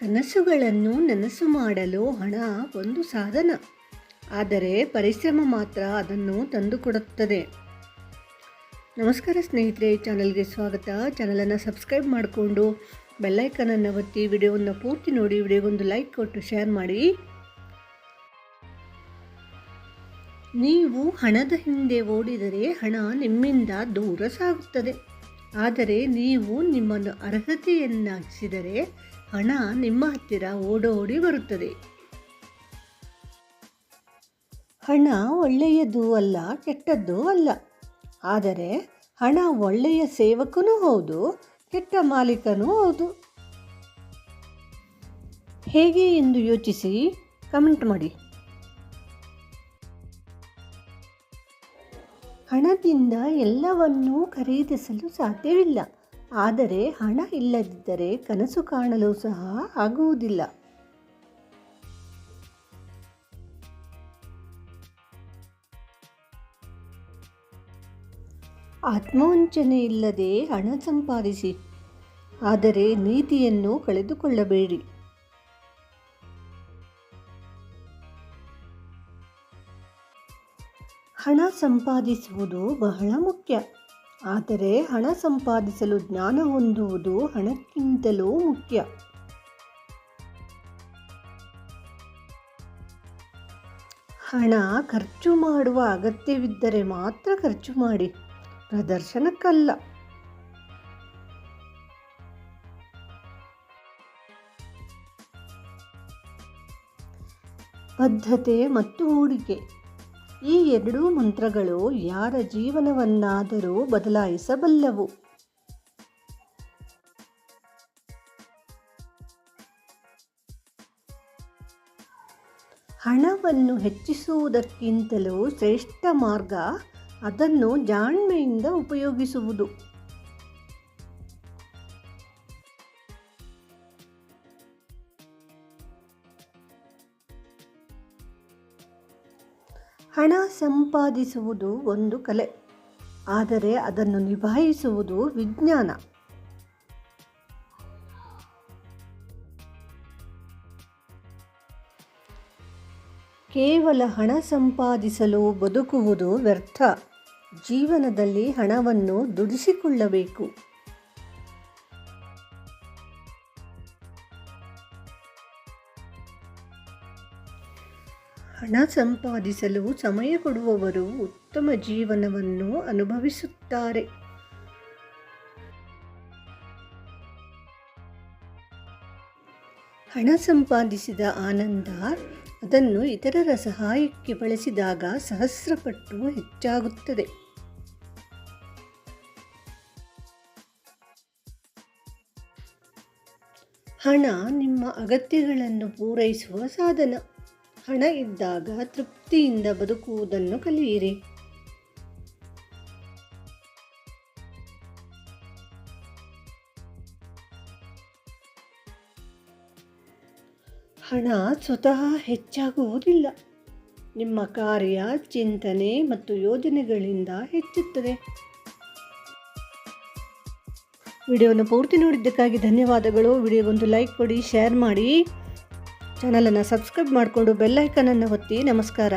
ಕನಸುಗಳನ್ನು ನನಸು ಮಾಡಲು ಹಣ ಒಂದು ಸಾಧನ. ಆದರೆ ಪರಿಶ್ರಮ ಮಾತ್ರ ಅದನ್ನು ತಂದುಕೊಡುತ್ತದೆ. ನಮಸ್ಕಾರ ಸ್ನೇಹಿತರೆ, ಚಾನಲ್ಗೆ ಸ್ವಾಗತ. ಚಾನಲನ್ನು ಸಬ್ಸ್ಕ್ರೈಬ್ ಮಾಡಿಕೊಂಡು ಬೆಲ್ಲೈಕನನ್ನು ಒತ್ತಿ ವಿಡಿಯೋವನ್ನು ಪೂರ್ತಿ ನೋಡಿ, ವಿಡಿಯೋಗೊಂದು ಲೈಕ್ ಕೊಟ್ಟು ಶೇರ್ ಮಾಡಿ. ನೀವು ಹಣದ ಹಿಂದೆ ಓಡಿದರೆ ಹಣ ನಿಮ್ಮಿಂದ ದೂರ ಸಾಗುತ್ತದೆ. ಆದರೆ ನೀವು ನಿಮ್ಮನ್ನು ಅರ್ಹತೆಯನ್ನಾಗಿಸಿದರೆ ಹಣ ನಿಮ್ಮ ಹತ್ತಿರ ಓಡೋಡಿ ಬರುತ್ತದೆ. ಹಣ ಒಳ್ಳೆಯದು ಅಲ್ಲ, ಕೆಟ್ಟದ್ದು ಅಲ್ಲ. ಆದರೆ ಹಣ ಒಳ್ಳೆಯ ಸೇವಕನೂ ಹೌದು, ಕೆಟ್ಟ ಮಾಲೀಕನೂ ಹೌದು. ಹೇಗೆ ಎಂದು ಯೋಚಿಸಿ ಕಮೆಂಟ್ ಮಾಡಿ. ಹಣದಿಂದ ಎಲ್ಲವನ್ನೂ ಖರೀದಿಸಲು ಸಾಧ್ಯವಿಲ್ಲ. ಆದರೆ ಹಣ ಇಲ್ಲದಿದ್ದರೆ ಕನಸು ಕಾಣಲು ಸಹ ಆಗುವುದಿಲ್ಲ. ಆತ್ಮವಂಚನೆ ಇಲ್ಲದೆ ಹಣ ಸಂಪಾದಿಸಿ, ಆದರೆ ನೀತಿಯನ್ನು ಕಳೆದುಕೊಳ್ಳಬೇಡಿ. ಹಣ ಸಂಪಾದಿಸುವುದು ಬಹಳ ಮುಖ್ಯ. ಆದರೆ ಹಣ ಸಂಪಾದಿಸಲು ಜ್ಞಾನ ಹೊಂದುವುದು ಹಣಕ್ಕಿಂತಲೂ ಮುಖ್ಯ. ಹಣ ಖರ್ಚು ಮಾಡುವ ಅಗತ್ಯವಿದ್ದರೆ ಮಾತ್ರ ಖರ್ಚು ಮಾಡಿ, ಪ್ರದರ್ಶನಕ್ಕಲ್ಲ. ಬದ್ಧತೆ ಮತ್ತು ಹೂಡಿಕೆ. ಈ ಎರಡೂ ಮಂತ್ರಗಳು ಯಾರ ಜೀವನವನ್ನಾದರೂ ಬದಲಾಯಿಸಬಲ್ಲವು. ಹಣವನ್ನು ಹೆಚ್ಚಿಸುವುದಕ್ಕಿಂತಲೂ ಶ್ರೇಷ್ಠ ಮಾರ್ಗ ಅದನ್ನು ಜಾಣ್ಮೆಯಿಂದ ಉಪಯೋಗಿಸುವುದು. ಹಣ ಸಂಪಾದಿಸುವುದು ಒಂದು ಕಲೆ. ಆದರೆ ಅದನ್ನು ನಿಭಾಯಿಸುವುದು ವಿಜ್ಞಾನ. ಕೇವಲ ಹಣ ಸಂಪಾದಿಸಲು ಬದುಕುವುದು ವ್ಯರ್ಥ. ಜೀವನದಲ್ಲಿ ಹಣವನ್ನು ದುಡಿಸಿಕೊಳ್ಳಬೇಕು. ಹಣ ಸಂಪಾದಿಸಲು ಸಮಯ ಕೊಡುವವರು ಉತ್ತಮ ಜೀವನವನ್ನು ಅನುಭವಿಸುತ್ತಾರೆ. ಹಣ ಸಂಪಾದಿಸಿದ ಆನಂದ ಅದನ್ನು ಇತರರ ಸಹಾಯಕ್ಕೆ ಬಳಸಿದಾಗ ಸಹಸ್ರಪಟ್ಟು ಹೆಚ್ಚಾಗುತ್ತದೆ. ಹಣ ನಿಮ್ಮ ಅಗತ್ಯಗಳನ್ನು ಪೂರೈಸುವ ಸಾಧನ. ಹಣ ಇದ್ದಾಗ ತೃಪ್ತಿಯಿಂದ ಬದುಕುವುದನ್ನು ಕಲಿಯಿರಿ. ಹಣ ಸ್ವತಃ ಹೆಚ್ಚಾಗುವುದಿಲ್ಲ. ನಿಮ್ಮ ಕಾರ್ಯ, ಚಿಂತನೆ ಮತ್ತು ಯೋಜನೆಗಳಿಂದ ಹೆಚ್ಚುತ್ತದೆ. ವಿಡಿಯೋವನ್ನು ಪೂರ್ತಿ ನೋಡಿದ್ದಕ್ಕಾಗಿ ಧನ್ಯವಾದಗಳು. ವಿಡಿಯೋಗೊಂದು ಲೈಕ್ ಕೊಡಿ, ಶೇರ್ ಮಾಡಿ. ಚಾನಲನ್ನು ಸಬ್ಸ್ಕ್ರೈಬ್ ಮಾಡಿಕೊಂಡು ಬೆಲ್ಲೈಕನನ್ನು ಒತ್ತಿ ನಮಸ್ಕಾರ.